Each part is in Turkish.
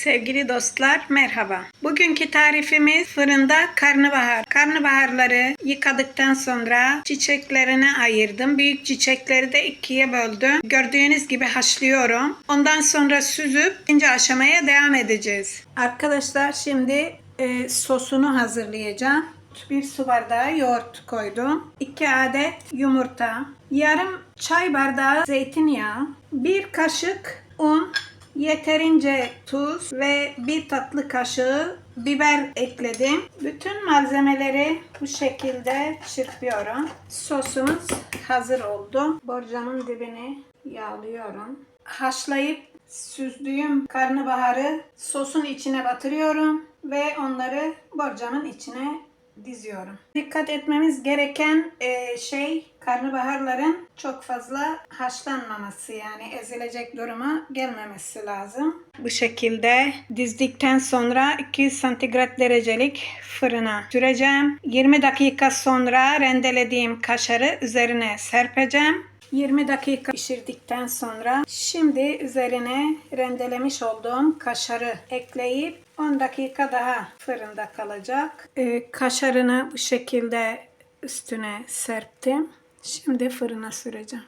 Sevgili dostlar merhaba. Bugünkü tarifimiz fırında karnabahar. Karnabaharları yıkadıktan sonra çiçeklerine ayırdım. Büyük çiçekleri de ikiye böldüm. Gördüğünüz gibi haşlıyorum. Ondan sonra süzüp ikinci aşamaya devam edeceğiz. Arkadaşlar şimdi e, sosunu hazırlayacağım. Bir su bardağı yoğurt koydum. 2 adet yumurta. Yarım çay bardağı zeytinyağı. Bir kaşık un. Yeterince tuz ve bir tatlı kaşığı biber ekledim. Bütün malzemeleri bu şekilde çırpıyorum. Sosumuz hazır oldu. Borcamın dibini yağlıyorum. Haşlayıp süzdüğüm karnabaharı sosun içine batırıyorum ve onları borcamın içine diziyorum. Dikkat etmemiz gereken e, şey karnabaharların çok fazla haşlanmaması yani ezilecek duruma gelmemesi lazım. Bu şekilde dizdikten sonra 200 santigrat derecelik fırına süreceğim. 20 dakika sonra rendelediğim kaşarı üzerine serpeceğim. 20 dakika pişirdikten sonra şimdi üzerine rendelemiş olduğum kaşarı ekleyip 10 dakika daha fırında kalacak. Ee, kaşarını bu şekilde üstüne serptim. Şimdi fırına süreceğim.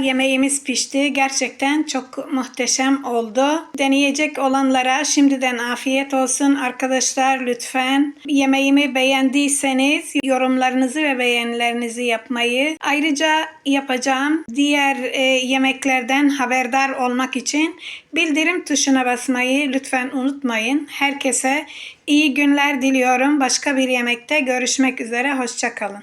Yemeğimiz pişti. Gerçekten çok muhteşem oldu. Deneyecek olanlara şimdiden afiyet olsun. Arkadaşlar lütfen yemeğimi beğendiyseniz yorumlarınızı ve beğenilerinizi yapmayı, ayrıca yapacağım diğer e, yemeklerden haberdar olmak için bildirim tuşuna basmayı lütfen unutmayın. Herkese iyi günler diliyorum. Başka bir yemekte görüşmek üzere. Hoşçakalın.